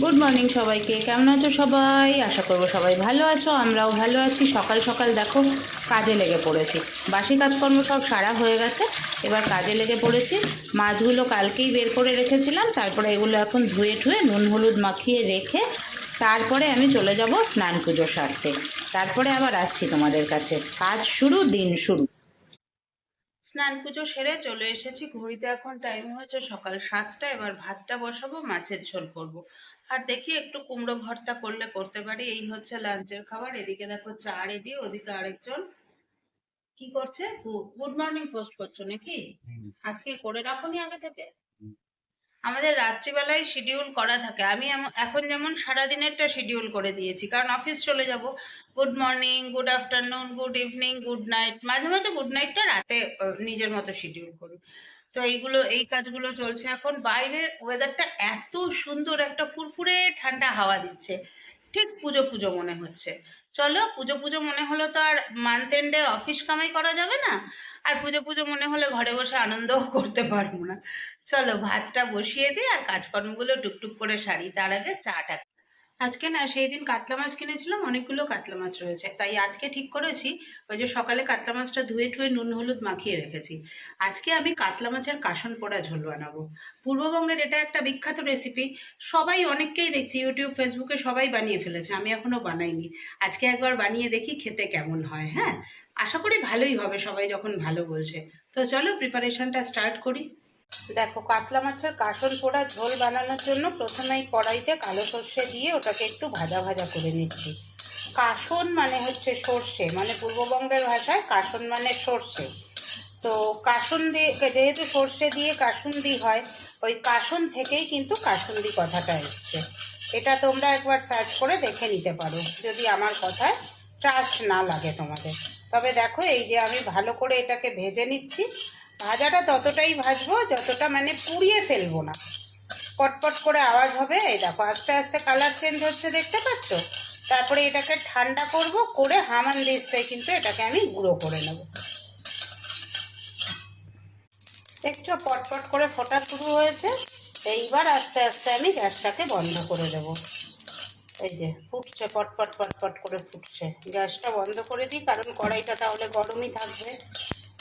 Good morning সবাইকে। কেমন আছো সবাই? আশা করব সবাই ভালো আছো, আমরাও ভালো আছি। সকাল সকাল দেখো কাজে লেগে পড়েছি। বাসি কাজকর্ম সব সারা হয়ে গেছে। এবার কাজে লেগে পড়েছি। মাছগুলো কালকেই বের করে রেখেছিলাম। তারপরে এগুলো এখন ধুয়ে ঠুয়ে নুন হলুদ মাখিয়ে রেখে তারপরে আমি চলে যাব স্নান পুজো সারতে। তারপরে আবার আসছি তোমাদের কাছে। কাজ শুরু, দিন শুরু। স্নান পুজো সেরে চলে এসেছি। ঘড়িতে এখন টাইম হয়েছে সকাল সাতটা। এবার ভাতটা বসাবো, মাছের ঝোল করব। আর দেখি একটু কুমড়ো ভর্তা করলে করতে পারি। এই হচ্ছে লাঞ্চের খাবার। এদিকে দেখো চা রেডি ওদিকে আরেকজন। কি করছে? গুড মর্নিং পোস্ট করছ নাকি? আজকে করে রাখোনি আগে থেকে? আমাদের রাত্রিবেলায় শিডিউল করা থাকে। আমি এখন যেমন সারাদিনেরটা শিডিউল করে দিয়েছি। কারণ অফিস চলে যাব। Good morning good afternoon good evening good night মাঝে মাঝে গুড নাইটটা রাতে নিজের মতো শিডিউল করি। তো এইগুলো, এই কাজগুলো চলছে। এখন বাইরের ওয়েদারটা এত সুন্দর, একটা ফুরফুরে ঠান্ডা হাওয়া দিচ্ছে। ঠিক পুজো পুজো মনে হচ্ছে। চলো, পুজো পুজো মনে হলো তো আর মান্থ এন্ডে অফিস কামাই করা যাবে না? আর পুজো পুজো মনে হলে ঘরে বসে আনন্দও করতে পারব না। চলো, ভাতটা বসিয়ে দিই আর কাজকর্মগুলো টুকটুক করে সারি। তার আগে চাটা আজকে না সেই দিন কাতলা মাছ কিনেছিলাম, অনেকগুলো কাতলা মাছ রয়েছে। তাই আজকে ঠিক করেছি, ওই যে সকালে কাতলা মাছটা ধুয়ে ঠুয়ে নুন হলুদ মাখিয়ে রেখেছি। আজকে আমি কাতলা মাছের কাসন পোড়া ঝোল বানাবো। পূর্ববঙ্গের এটা একটা বিখ্যাত রেসিপি সবাই অনেককেই দেখছি ইউটিউব ফেসবুকে সবাই বানিয়ে ফেলেছে, আমি এখনও বানাইনি। আজকে একবার বানিয়ে দেখি খেতে কেমন হয় হ্যাঁ? আশা করি ভালোই হবে, সবাই যখন ভালো বলছে। তো চলো প্রিপারেশনটা স্টার্ট করি। দেখো, কাতলা মাছের কাসন পোড়া ঝোল বানানোর জন্য প্রথমেই কড়াইতে কালো সর্ষে দিয়ে ওটাকে একটু ভাজা ভাজা করে নিচ্ছি। কাসন মানে হচ্ছে সর্ষে মানে পূর্ববঙ্গের ভাষায় কাসন মানে সর্ষে। তো কাসন দিয়ে, যেহেতু সর্ষে দিয়ে কাসুন্দি হয়, ওই কাসন থেকেই কিন্তু কাসুন্দি কথাটা এসছে। এটা তোমরা একবার সার্চ করে দেখে নিতে পারো, যদি আমার কথায় ট্রাস্ট না লাগে তোমাদের। তবে দেখো, এই যে আমি ভালো করে এটাকে ভেজে নিচ্ছি ভাজাটা ততটাই ভাজবো, যতটা মানে পুড়িয়ে ফেলব না। পটপট করে আওয়াজ হবে, এই দেখো, আস্তে আস্তে কালার চেঞ্জ হচ্ছে, দেখতে পাচ্ছ? তারপরে এটাকে ঠান্ডা করব, করে হামান দিস্তায় কিন্তু এটাকে আমি গুঁড়ো করে নেব। দেখছ, পটপট করে ফোটা শুরু হয়েছে। এইবার আস্তে আস্তে আমি গ্যাসটাকে বন্ধ করে দেব। এই যে, ফুটছে, পটপট পটপট করে ফুটছে। গ্যাসটা বন্ধ করে দিই, কারণ কড়াইটা তাহলে গরমই থাকবে।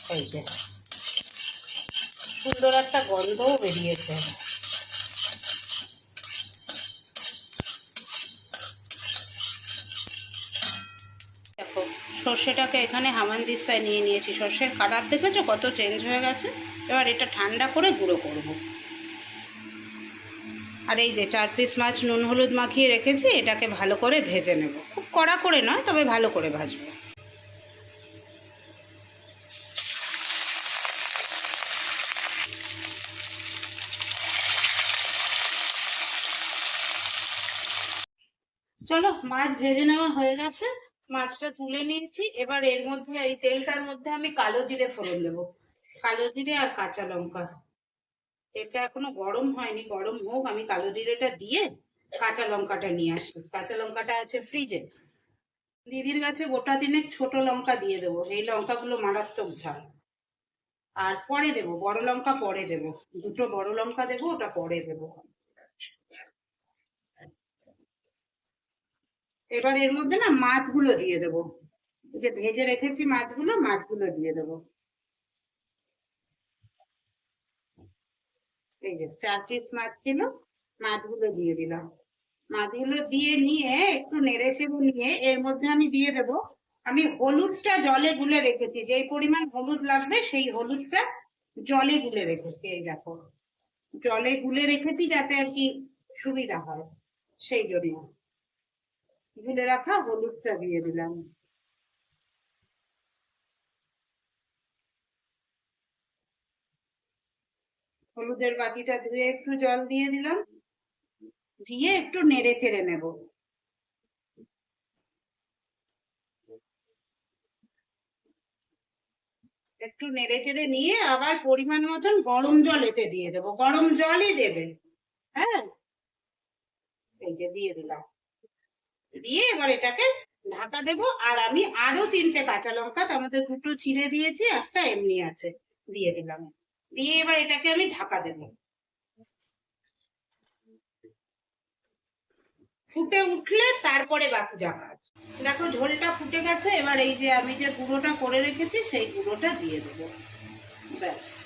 এই যে। সুন্দর একটা গন্ধও বেরিয়েছে। দেখো, সর্ষেটাকে এখানে হামানদিস্তায় নিয়ে নিয়েছি। সর্ষের কালার দেখেছ? কত চেঞ্জ হয়ে গেছে। এবার এটা ঠান্ডা করে গুঁড়ো করব। আর এই যে চার পিস মাছ নুন হলুদ মাখিয়ে রেখেছি, এটাকে ভালো করে ভেজে নেব। খুব কড়া করে নয়, তবে ভালো করে ভাজবো। চলো, মাছ ভেজে নেওয়া হয়ে গেছে। মাছটা তুলে নিয়েছি। এবার এর মধ্যে, এই তেলটার মধ্যে আমি কালো জিরে ফোড়ন দেবো। কালো জিরে আর কাঁচা লঙ্কা। তেলটা এখনও গরম হয়নি, গরম হোক, আমি কালো জিরেটা দিয়ে কাঁচা লঙ্কাটা নিয়ে আসি কাঁচা লঙ্কাটা আছে ফ্রিজে। দিদির কাছে গোটা দিনে ছোট লঙ্কা দিয়ে দেবো। এই লঙ্কাগুলো মারাত্মক ঝাল। আর পরে দেবো, বড় লঙ্কা পরে দেবো। দুটো বড় লঙ্কা দেবো, ওটা পরে দেবো। এবার এর মধ্যে না মাছগুলো দিয়ে দেবো। যে ভেজে রেখেছি মাছগুলো মাছগুলো দিয়ে দেবো। এই যে চার পিস মাছ ছিল, মাছগুলো দিয়ে দিলাম। মাছগুলো দিয়ে নিয়ে, একটু নেড়ে চেড়ে নিয়ে এর মধ্যে আমি দিয়ে দেব। আমি হলুদটা জলে গুলে রেখেছি, যেই পরিমাণ হলুদ লাগবে সেই হলুদটা জলে গুলে রেখেছি, এই দেখো। জলে গুলে রেখেছি যাতে আর কি সুবিধা হয়, সেই জন্য। গুলে রাখা হলুদটা দিয়ে দিলাম হলুদের বাটিটা ধুয়ে একটু জল দিয়ে দিলাম। দিয়ে একটু নেড়ে চেড়ে নেব। একটু নেড়ে চেড়ে নিয়ে আবার পরিমাণ মতন গরম জল এতে দিয়ে দেবো। গরম জলই দেবে। হ্যাঁ? এই যে দিয়ে দিলাম। দিয়ে এবার এটাকে ঢাকা দেবো। আর আমি আরও তিনটে কাঁচা লঙ্কা, তার দুটো চিড়ে দিয়েছি, একটা এমনি আছে, দিয়ে দিলাম। দিয়ে এবার এটাকে আমি ঢাকা দেবো। ফুটে উঠলে তারপরে বাকি যা কাজ। দেখো, ঝোলটা ফুটে গেছে, এবার এই যে আমি যে গুঁড়োটা করে রেখেছি, সেই গুঁড়োটা দিয়ে দেবো। ব্যাস।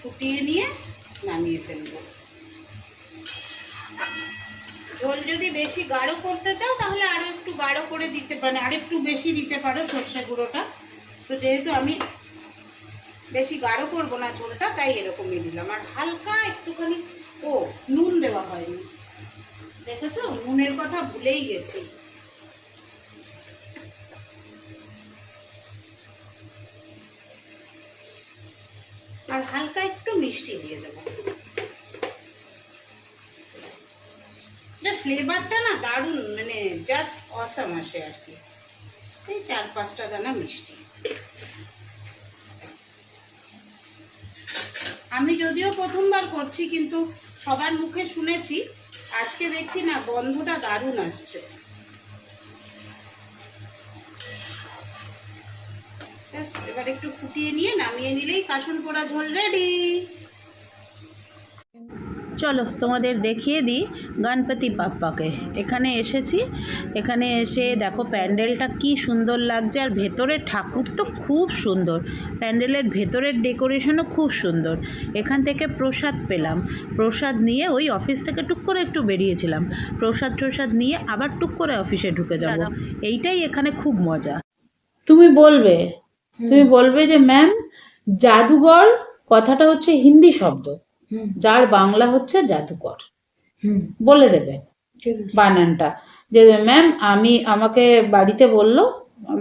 ফুটিয়ে নিয়ে নামিয়ে ফেলব। ঝোল যদি বেশি গাঢ় করতে চাও, তাহলে আরও একটু গাঢ় করে দিতে পারো, আর একটু বেশি দিতে পারো সর্ষে গুঁড়োটা। তো যেহেতু আমি বেশি গাঢ় করব না ঝোলটা, তাই এরকমই দিলাম। আর হালকা একটুখানি ও, নুন দেওয়া হয়নি। দেখেছ? নুনের কথা ভুলেই গেছি। আর হালকা মিষ্টি দিয়ে দেবো। ফ্লেভারটা না দারুণ মানে জাস্ট অসাম আসে আর কি। এই চার পাঁচটা দানা মিষ্টি। আমি যদিও প্রথমবার করছি, কিন্তু সবার মুখে শুনেছি, আজকে দেখছি না গন্ধটা দারুণ আসছে। এবার একটু ফুটিয়ে নিয়ে নামিয়ে নিলেই কাসন পোড়া ঝোল রেডি চলো তোমাদের দেখিয়ে দিই গণপতি বাপ্পাকে। এখানে এসেছি। এখানে এসে দেখো প্যান্ডেলটা কি সুন্দর লাগছে আর ভেতরের ঠাকুর তো খুব সুন্দর। প্যান্ডেলের ভেতরের ডেকোরেশনও খুব সুন্দর। এখান থেকে প্রসাদ পেলাম। প্রসাদ নিয়ে ওই অফিস থেকে টুক করে একটু বেরিয়েছিলাম। প্রসাদ প্রসাদ নিয়ে আবার টুক করে অফিসে ঢুকে যাব। এইটাই এখানে খুব মজা। তুমি বলবে তুমি বলবে যে ম্যাম জাদুঘর কথাটা হচ্ছে হিন্দি শব্দ। যার বাংলা হচ্ছে জাদুকর। হুম। বলে দেবে বানানটা। যে ম্যাম আমি আমাকে বাড়িতে বলল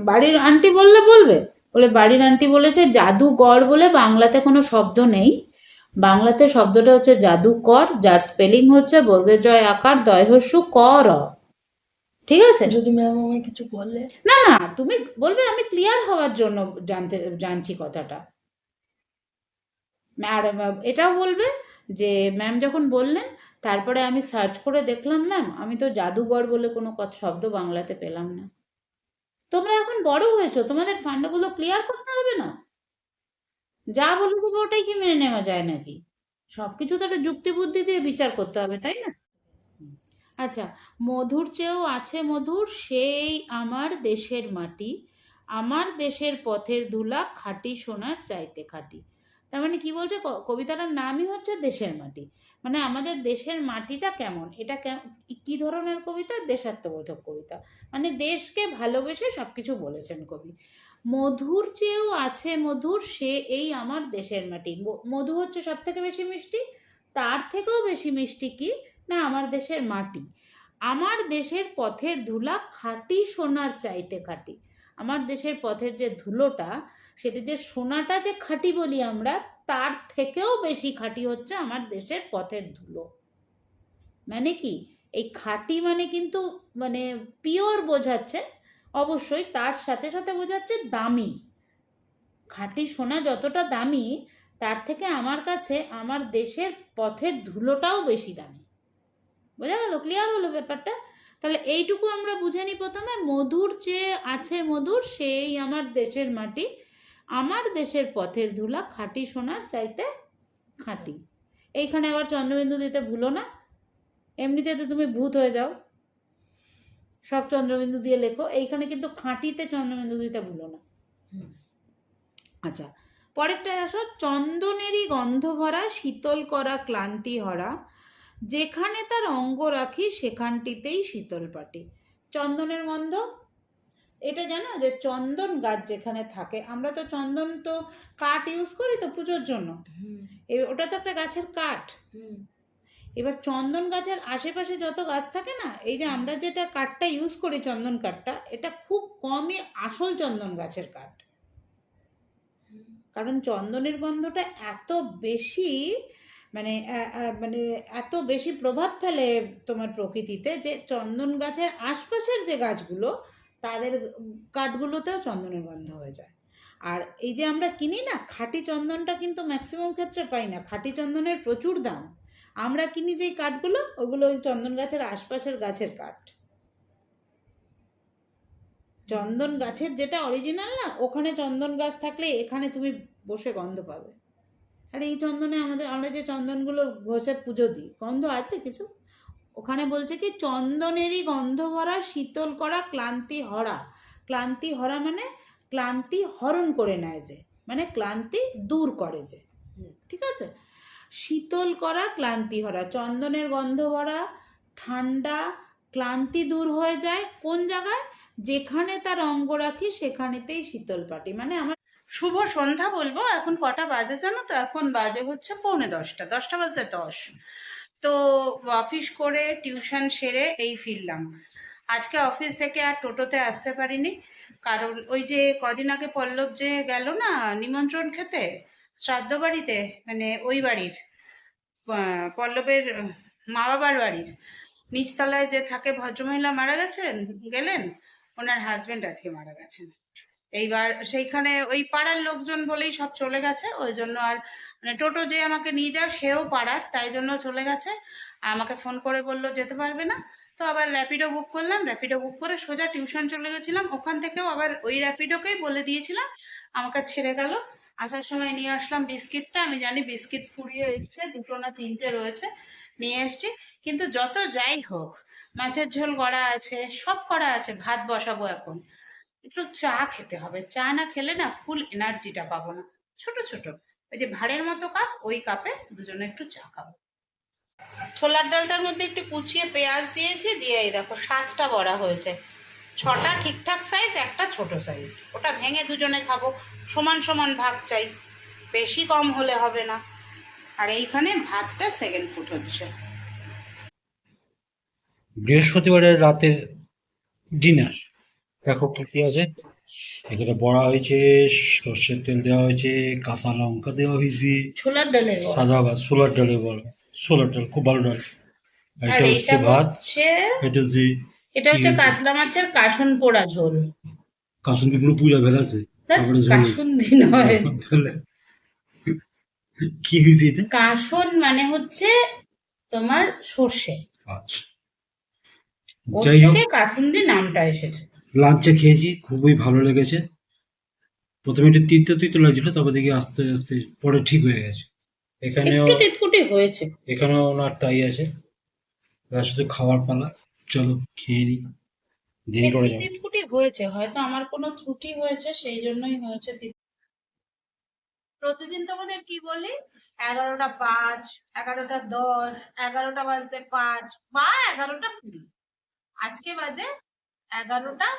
বাড়ির আন্টি বললে বলবে। বলে বাড়ির আন্টি বলেছে জাদুকর বলে বাংলাতে কোনো শব্দ নেই। বাংলাতে শব্দটা হচ্ছে জাদুকর যার স্পেলিং হচ্ছে বর্গের জয় আকার দয়হস্যু কর ঠিক আছে? যদি ম্যাম আমায় কিছু বলে। না না তুমি বলবে আমি ক্লিয়ার হওয়ার জন্য জানতে জানছি কথাটা। আর এটাও বলবে যে ম্যাম যখন বললেন, তারপরে আমি সার্চ করে দেখলাম ম্যাম আমি তো জাদুঘর বলে কোনো শব্দ বাংলাতে পেলাম না। তোমরা এখন বড় হয়েছো, তোমাদের ফান্ডগুলো ক্লিয়ার করতে হবে না? যা বলে দেবো ওটাই কি মেনে নেওয়া যায় নাকি? সব কিছু তো একটা যুক্তি বুদ্ধি দিয়ে বিচার করতে হবে, তাই না? আচ্ছা মধুর চেয়েও আছে মধুর, সেই আমার দেশের মাটি, আমার দেশের পথের ধুলা খাঁটি সোনার চাইতে খাঁটি। তার মানে কি বলছে? কবিতাটার নামই হচ্ছে দেশের মাটি। মানে আমাদের দেশের মাটিটা কেমন? এটা কি ধরনের কবিতা? দেশাত্মবোধক কবিতা। মানে দেশকে ভালোবেসে সব কিছু বলেছেন কবি। মধুর চেয়েও আছে মধুর, সে এই আমার দেশের মাটি। মধু হচ্ছে সব থেকে বেশি মিষ্টি। তার থেকেও বেশি মিষ্টি কি? না, আমার দেশের মাটি। আমার দেশের পথের ধুলা খাঁটি সোনার চাইতে খাঁটি। আমার দেশের পথের যে ধুলোটা সেটা যে সোনাটা যে খাঁটি বলি আমরা, তার থেকেও বেশি খাঁটি হচ্ছে আমার দেশের পথের ধুলো। মানে কি? এই খাঁটি মানে কিন্তু মানে পিওর বোঝাচ্ছে, অবশ্যই তার সাথে সাথে বোঝাচ্ছে দামি। খাঁটি সোনা যতটা দামি, তার থেকে আমার কাছে আমার দেশের পথের ধুলোটাও বেশি দামি। বোঝা গেল? ক্লিয়ার হলো ব্যাপারটা? তাহলে এইটুকু আমরা বুঝে নিই প্রথমে। মধুর যে আছে মধুর, সেই আমার দেশের মাটি। আমার দেশের পথের ধুলা খাঁটি সোনার চাইতে খাঁটি। এইখানে আবার চন্দ্রবিন্দু দিতে ভুলো না। এমনিতে তো তুমি ভূত হয়ে যাও। সব চন্দ্রবিন্দু দিয়ে লেখো। এইখানে কিন্তু খাঁটিতে চন্দ্রবিন্দু দিতে ভুলো না। আচ্ছা পরেরটায় আসো। চন্দনেরই গন্ধ ভরা শীতল করা, ক্লান্তি হরা। যেখানে তার অঙ্গ রাখি, সেখানটিতেই শীতল পাটি। চন্দনের গন্ধ? এটা জানো যে চন্দন গাছ যেখানে থাকে আমরা তো চন্দন তো কাঠ ইউজ করি তো পুজোর জন্য। ওটা তো একটা গাছের কাঠ। এবার চন্দন গাছের আশেপাশে যত গাছ থাকে না এই যে আমরা যেটা কাঠটা ইউজ করি চন্দন কাঠটা এটা খুব কমই আসল চন্দন গাছের কাঠ। কারণ চন্দনের গন্ধটা এত বেশি মানে মানে এত বেশি প্রভাব ফেলে তোমার প্রকৃতিতে যে চন্দন গাছের আশপাশের যে গাছগুলো তাদের কাঠগুলোতেও চন্দনের গন্ধ হয়ে যায়। আর এই যে আমরা কিনি না, খাঁটি চন্দনটা কিন্তু ম্যাক্সিমাম ক্ষেত্রে পাই না। খাঁটি চন্দনের প্রচুর দাম। আমরা কিনি যেই কাঠগুলো, ওগুলো ওই চন্দন গাছের আশপাশের গাছের কাঠ। চন্দন গাছের যেটা অরিজিনাল না, ওখানে চন্দন গাছ থাকলে এখানে তুমি বসে গন্ধ পাবে। আর এই চন্দনে আমাদের, আমরা যে চন্দনগুলো ঘষে পুজো দিই, গন্ধ আছে কিছু? ওখানে বলছে কি, চন্দনেরই গন্ধ ভরা, শীতল করা, ক্লান্তি হরা। ক্লান্তি হরা মানে ক্লান্তি হরণ করে নেয় যে মানে ক্লান্তি দূর করে যে। ঠিক আছে? শীতল করা, ক্লান্তি হরা। চন্দনের গন্ধ ভরা, ঠান্ডা, ক্লান্তি দূর হয়ে যায়। কোন জায়গায়? যেখানে তার অঙ্গ রাখি, সেখানেতেই শীতল পাটি। মানে আমার শুভ সন্ধ্যা বলব। এখন কটা বাজে জানো তো? এখন বাজে হচ্ছে পৌনে দশটা। দশটা বাজে দশ। তো অফিস করে টিউশন সেরে এই ফিরলাম। আজকে অফিস থেকে আর টোটোতে আসতে পারিনি, কারণ ওই যে কদিন আগে পল্লব যে গেল না নিমন্ত্রণ খেতে, শ্রাদ্ধ বাড়িতে মানে ওই বাড়ির পল্লবের মা বাবার বাড়ির, নিচতলায় যে থাকে ভদ্রমহিলা মারা গেছেন, গেলেন, ওনার হাজবেন্ড আজকে মারা গেছেন। এইবার সেইখানে ওই পাড়ার লোকজন বলেই সব চলে গেছে, ওই জন্য আর মানে টোটো যে আমাকে নিয়ে যায়, সেও পাড়ার, তাই জন্য চলে গেছে। আমাকে ফোন করে বলল, যেতে পারবে না? তো আবার র্যাপিডো বুক করলাম। র্যাপিডো বুক করে সোজা টিউশন চলে গেছিলাম। ওখান থেকেও আবার ওই র্যাপিডোকেই বলে দিয়েছিলাম। আমাকে ছেড়ে গেল। আসার সময় নিয়ে আসলাম বিস্কিটটা। আমি জানি বিস্কিট পুড়িয়ে এসছে, দুটো না তিনটে রয়েছে। নিয়ে এসছি। কিন্তু যত যাই হোক, মাছের ঝোল করা আছে, সব করা আছে, ভাত বসাবো এখন। একটু চা খেতে হবে। চা না খেলে না ফুল এনার্জিটা পাবো না। ছোট ছোট। ওই যে ভাড়ের মতো কাপ, ওই কাপে দুজনে একটু চা খাব। ছোলার ডালটার মধ্যে একটু কুচিয়ে পেঁয়াজ দিয়েছি, দিয়ে এই দেখো সাতটা বড়া হয়েছে। ছটা ঠিকঠাক সাইজ একটা ছোট সাইজ ওটা ভেঙে দুজনে খাব। সমান সমান ভাগ চাই। বেশি কম হলে হবে না। আর এইখানে ভাতটা সেকেন্ড ফুট হচ্ছে। বৃহস্পতিবারের রাতের ডিনার দেখো কি কি আছে। এখানে বড়া হয়েছে সর্ষের তেল দেওয়া হয়েছে কাঁচা লঙ্কা দেওয়া হয়েছে। ছোলার বড়া। সাদা ভাত সোলার ডালে বলো সোলার ডাল খুব ভালো ডাল। এটা হচ্ছে ভাত। এটা এটা হচ্ছে কাতলা মাছের কাসন পোড়া ঝোল। কাসুন্দি পুরো পুজো ফেলাছে তারপরে ঝোল হয়েছে। কাসুন্দি নয়। কি হয়েছে এটা? কাসন মানে হচ্ছে তোমার সর্ষে। আচ্ছা। যাই হোক। কাসুন্দি নামটা এসেছে। লাঞ্চে খেয়েছি খুবই ভালো লেগেছে। প্রথমে একটু তিতো তিতে লাগছিল তারপর দেখি আস্তে আস্তে পরে ঠিক হয়ে গেছে। এখানেও হয়েছে। এখানেও ওনার তাই আছে। এবার শুধু খাওয়ার পালা চলো খেয়ে নি দেরি করে যাব। তিতকুটি হয়েছে হয়তো আমার কোনো ত্রুটি হয়েছে সেই জন্যই হয়েছে প্রতিদিন তোমাদের কি বলি? এগারোটা পাঁচ এগারোটা দশ এগারোটা বাজতে পাঁচ বা এগারোটা কুড়ি। আজকে বাজে এগারোটা?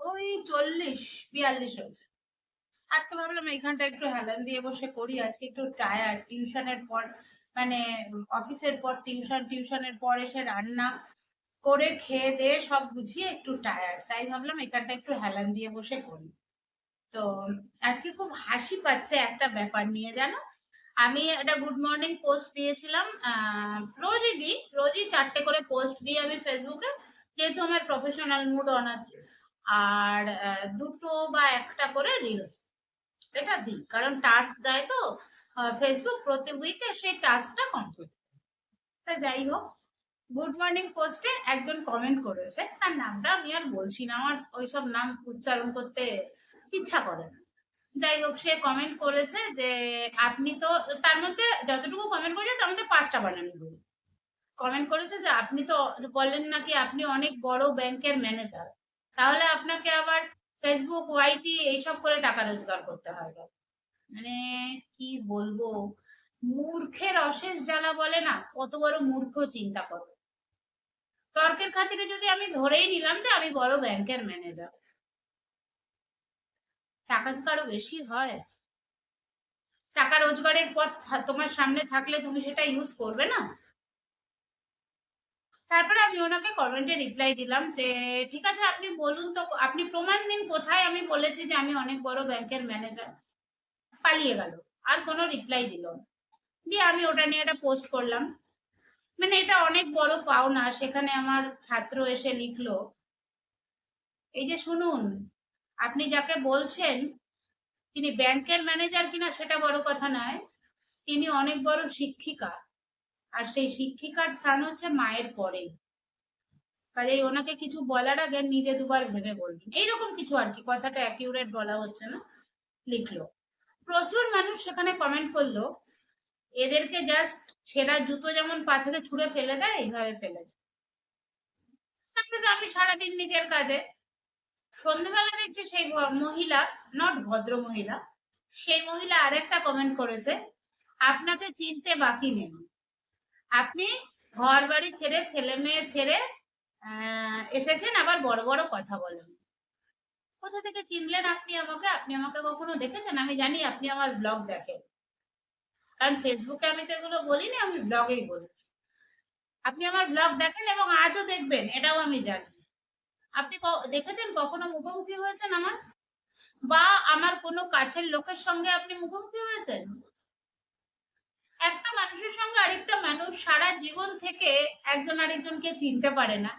ওই চল্লিশ, বিয়াল্লিশ হয়েছে। আজকে ভাবলাম এইখানটা একটু হেলান দিয়ে বসে করি। আজকে একটু টায়ার্ড টিউশনের পর মানে অফিসের পর টিউশন, টিউশনের পর এসে রান্না করে খেয়ে দিয়ে সব বুঝিয়ে একটু টায়ার্ড তাই ভাবলাম এখানটা একটু হেলান দিয়ে বসে করি। তো আজকে খুব হাসি পাচ্ছে একটা ব্যাপার নিয়ে, জানো? আমি একটা গুড মর্নিং পোস্ট দিয়েছিলাম রোজই দিই, রোজই চারটে করে পোস্ট দিই আমি ফেসবুকে যেহেতু আমার প্রফেশনাল মুড অন আছে, আর দুটো বা একটা করে রিলস এটা দিই। কারণ টাস্ক দেয় তো ফেসবুক প্রতি উইকে সেই টাস্কটা কমপ্লিট তা যাই হোক গুড মর্নিং পোস্টে একজন কমেন্ট করেছে, তার নামটা আমি আর বলছি না, আমার ওইসব নাম উচ্চারণ করতে ইচ্ছা করে না। যাই হোক, সে কমেন্ট করেছে যে, আপনি তো, তার মধ্যে যতটুকু কমেন্ট করেছে তার মধ্যে পাঁচটা বানান ভুল কমেন্ট করেছে যে আপনি তো বলেন নাকি আপনি অনেক বড় ব্যাংকের ম্যানেজার তাহলে আপনাকে আবার ফেসবুক ওয়াইটি এইসব করে টাকা রোজগার করতে হয় মানে কি বলব? মূর্খের অশেষ জ্বালা বলে না, কত বড় মূর্খ চিন্তা করো। তর্কের খাতিরে যদি আমি ধরেই নিলাম যে আমি বড় ব্যাংকের ম্যানেজার টাকা কি কারও বেশি হয়? টাকা রোজগারের পথ তোমার সামনে থাকলে তুমি সেটা ইউজ করবে না? তারপরে আমি ওনাকে কমেন্টে রিপ্লাই দিলাম যে, ঠিক আছে, আপনি বলুন তো, আপনি প্রমাণ দিন কোথায়? আমি বলেছি যে, আমি অনেক বড় ব্যাংকের ম্যানেজার পালিয়ে গেল, আর কোনো রিপ্লাই দিল। দিয়ে আমি ওটা নিয়ে একটা পোস্ট করলাম। মানে এটা অনেক বড় পাওনা, সেখানে আমার ছাত্র এসে লিখলো, এই যে শুনুন, আপনি যাকে বলছেন, তিনি ব্যাংকের ম্যানেজার কিনা সেটা বড় কথা নয়, তিনি অনেক বড় শিক্ষিকা। আর সেই শিক্ষিকার স্থান হচ্ছে মায়ের পরেই কাজেই ওনাকে কিছু বলার আগে নিজে দুবার ভেবে বলবেন। এইরকম কিছু আর কি, কথাটা অ্যাকিউরেট বলা হচ্ছে না, লিখলো। প্রচুর মানুষ সেখানে কমেন্ট করল, এদেরকে জাস্ট ছেঁড়া জুতো যেমন পা থেকে ছুঁড়ে ফেলে দেয়, এইভাবে ফেলে দেয়। তারপরে তো আমি সারাদিন নিজের কাজে। সন্ধ্যেবেলা দেখছি সেই মহিলা নট ভদ্র মহিলা, সেই মহিলা আরেকটা কমেন্ট করেছে, আপনাকে চিনতে বাকি নেই। আপনি ঘর বাড়ি ছেড়ে ছেলে মেয়ে ছেড়ে এসেছেন, আবার বড় বড় কথা বলেন। কোথা থেকে চিনলেন আপনি আমাকে? আপনি আমাকে কখনো দেখেছেন? আমি জানি আপনি আমার ব্লগ দেখেন। কারণ ফেসবুকে আমি তো এগুলো বলিনি, আমি ব্লগেই বলেছি। আপনি আমার ব্লগ দেখেন এবং আজও দেখবেন, এটাও আমি জানি। আপনি দেখেছেন কখনো মুখোমুখি হয়েছেন আমার? বা আমার কোনো কাছের লোকের সঙ্গে আপনি মুখোমুখি হয়েছেন? একটা মানুষের সঙ্গে আরেকটা মানুষ সারা জীবন থেকে একজন আরেকজনকে চিনতে পারে না।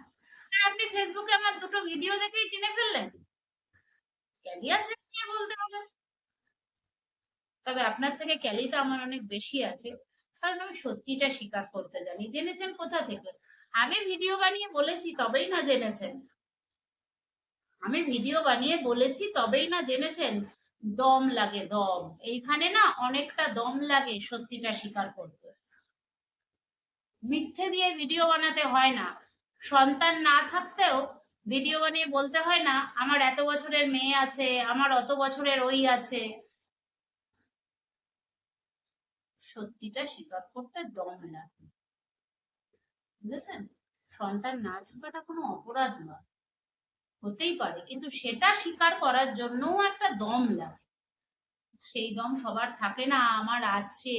আর আপনি ফেসবুকে আমার দুটো ভিডিও দেখেই চিনে ফেললেন। ক্যালি আছে বলতে হবে। তবে আপনার থেকে ক্যালিটা আমার অনেক বেশি আছে, কারণ আমি সত্যিটা স্বীকার করতে জানি। জেনেছেন কোথা থেকে? আমি ভিডিও বানিয়ে বলেছি, তবেই না জেনেছেন। আমি ভিডিও বানিয়ে বলেছি, তবেই না জেনেছেন। দম লাগে, দম। এইখানে না অনেকটা দম লাগে সত্যিটা স্বীকার করতে। মিথ্যে দিয়ে ভিডিও বানাতে হয় না। সন্তান না থাকতেও ভিডিও বানিয়ে বলতে হয় না, আমার এত বছরের মেয়ে আছে, আমার অত বছরের ওই আছে। সত্যিটা স্বীকার করতে দম লাগে। বুঝেছেন? সন্তান না থাকাটা কোনো অপরাধ নয়। হতেই পারে। কিন্তু সেটা স্বীকার করার জন্যও একটা দম লাগে। সেই দম সবার থাকে না, আমার আছে।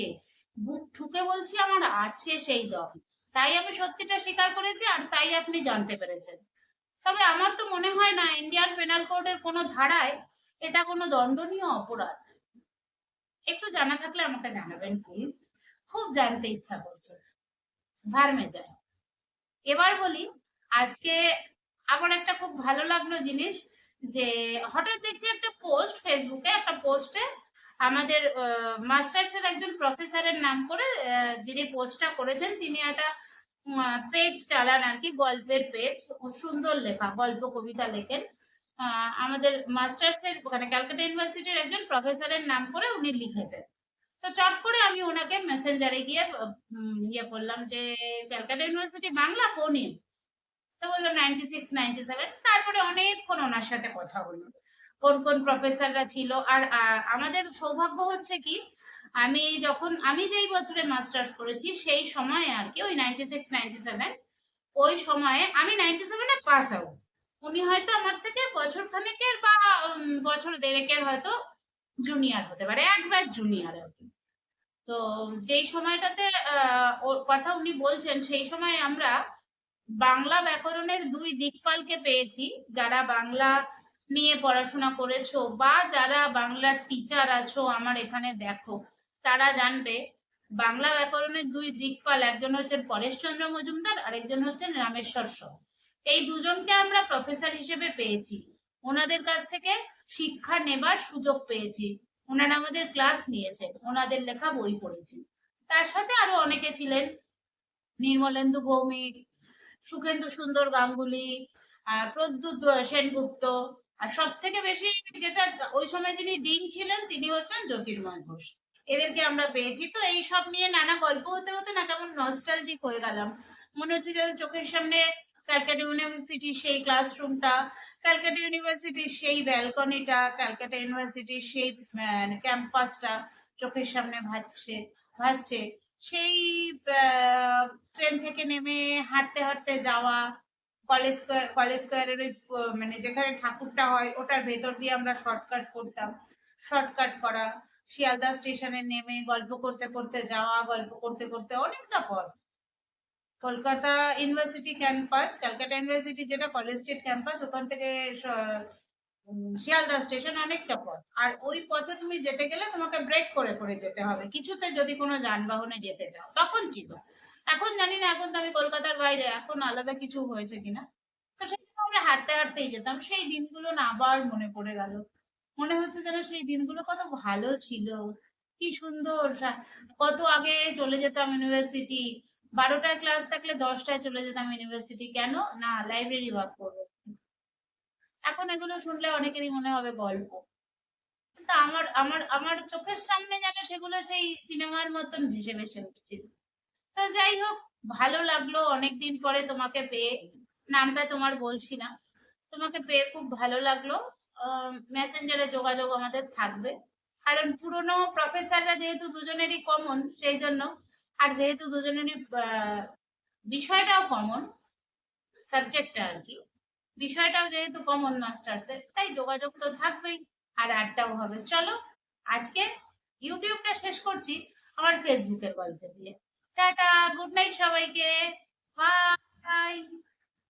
বুক ঠুকে বলছি, আমার আছে সেই দম। তাই আমি সত্যিটা স্বীকার করেছি আর তাই আপনি জানতে পেরেছেন। তবে আমার তো মনে হয় না ইন্ডিয়ান পেনাল কোডের কোনো ধারায় এটা কোনো দণ্ডনীয় অপরাধ। একটু জানা থাকলে আমাকে জানাবেন প্লিজ খুব জানতে ইচ্ছা করছে। ভার্মে যায় এবার বলি, আজকে আমার একটা খুব ভালো লাগল জিনিস যে হঠাৎ দেখছি একটা পোস্ট ফেসবুকে একটা পোস্টে আমাদের মাস্টার্স এর একজন প্রফেসরের নাম করে যিনি পোস্টটা করেছেন, তিনি একটা পেজ চালান আর কি, গল্পের পেজ সুন্দর লেখা, গল্প, কবিতা লেখেন আমাদের মাস্টার্স এর ওখানে ক্যালকাটা ইউনিভার্সিটির একজন প্রফেসরের নাম করে উনি লিখেছেন তো চট করে আমি ওনাকে মেসেঞ্জারে গিয়ে ইয়ে করলাম যে ক্যালকাটা ইউনিভার্সিটি বাংলা year? তো বলল নাইনটি সিক্স নাইনটি তারপরে অনেকক্ষণ ওনার সাথে কথা হলো। কোন কোন প্রফেসররা ছিল? আর আমাদের সৌভাগ্য হচ্ছে কি, আমি যখন, আমি যেই বছরে মাস্টার্স করেছি, সেই সময়ে আর কি, ওই নাইনটি সিক্স নাইনটি সেভেন ওই সময়ে আমি নাইনটি সেভেনে পাস আউট উনি হয়তো আমার থেকে বছর খানেকের বা বছর দেড়েকের হয়তো জুনিয়র হতে পারে, একবার জুনিয়র আর কি। তো যেই সময়টাতে কথা উনি বলছেন, সেই সময় আমরা বাংলা ব্যাকরণের দুই দিকপালকে পেয়েছি, যারা বাংলা নিয়ে পড়াশোনা করেছ বা যারা বাংলার টিচার আছো আমার এখানে দেখো, তারা জানবে বাংলা ব্যাকরণের দুই দিকপাল, একজন হচ্ছেন পরেশচন্দ্র মজুমদার, আরেকজন হচ্ছেন রামেশ্বর শ এই দুজনকে আমরা প্রফেসর হিসেবে পেয়েছি। ওনাদের কাছ থেকে শিক্ষা নেবার সুযোগ পেয়েছি। ওনারা আমাদের ক্লাস নিয়েছেন, ওনাদের লেখা বই পড়েছি। তার সাথে আরও অনেকে ছিলেন, নির্মলেন্দু ভৌমিক সুখেন্দু সুন্দর গাঙ্গুলি প্রদ্যুৎ সেনগুপ্ত, আর সব থেকে বেশি যেটা ওই সময় যিনি ডিন ছিলেন তিনি হচ্ছেন জ্যোতির্ময় ঘোষ। এদেরকে আমরা পেয়েছি। তো এই সব নিয়ে নানা গল্প হতে হতে না কেমন নস্টালজিক হয়ে গেলাম। মনে হচ্ছে যেন চোখের সামনে ক্যালকাটা ইউনিভার্সিটির সেই ক্লাসরুমটা, ক্যালকাটা ইউনিভার্সিটির সেই ব্যালকনিটা, ক্যালকাটা ইউনিভার্সিটির সেই ক্যাম্পাসটা চোখের সামনে ভাসছে ভাসছে। সেই ট্রেন থেকে নেমে হাঁটতে হাঁটতে যাওয়া কলেজ স্কোয়ার কলেজ স্কোয়ারের ওই মানে যেখানে ঠাকুরটা হয়, ওটার ভেতর দিয়ে আমরা শর্টকাট করতাম। শর্টকাট করা, শিয়ালদা স্টেশনে নেমে গল্প করতে করতে যাওয়া, গল্প করতে করতে অনেকটা পথ। Kolkata university campus Calcutta university যেটা কলেজ স্ট্রিট ক্যাম্পাস ওখান থেকে শিয়ালদা স্টেশন অনেকটা পথ। আর ওই পথে তুমি যেতে গেলে তোমাকে ব্রেক করে করে যেতে হবে। কিছুতে যদি কোনো যানবাহনে যেতে চাও, তখন ছিল। এখন জানি না, এখন তো আমি কলকাতার বাইরে, এখন আলাদা কিছু হয়েছে কিনা? তো সেজন্য আমরা হাঁটতে, হাঁটতেই যেতাম। সেই দিনগুলো না আবার মনে পড়ে গেল। মনে হচ্ছে যেন সেই দিনগুলো কত ভালো ছিল। কি সুন্দর। কত আগে চলে যেতাম ইউনিভার্সিটি বারোটায় ক্লাস থাকলে দশটায় চলে যেতাম ইউনিভার্সিটি কেন? না লাইব্রেরি ওয়ার্ক করব। এখন এগুলো শুনলে অনেকেরই মনে হবে গল্প। কিন্তু আমার আমার আমার চোখের সামনে যেন সেগুলো সেই সিনেমার মতন ভেসে ভেসে উঠছিল। তো যাই হোক, ভালো লাগল অনেকদিন পরে তোমাকে পেয়ে। নামটা তোমার বলছি না। তোমাকে পেয়ে খুব ভালো লাগল। মেসেঞ্জারে যোগাযোগ আমাদের থাকবে। কারণ পুরনো প্রফেসররা যেহেতু দুজনেরই কমন সেই জন্য। আর যেহেতু দুজনেরই বিষয়টাও কমন সাবজেক্টটা আর কি। বিষয়টাও যেহেতু কমন মাস্টার্সের তাই যোগাযোগ তো থাকবেই আর আড্ডাও হবে। চলো, আজকে ইউটিউবটা শেষ করছি আমার ফেসবুকের গল্প দিয়ে। টাটা গুড নাইট সবাইকে। বাই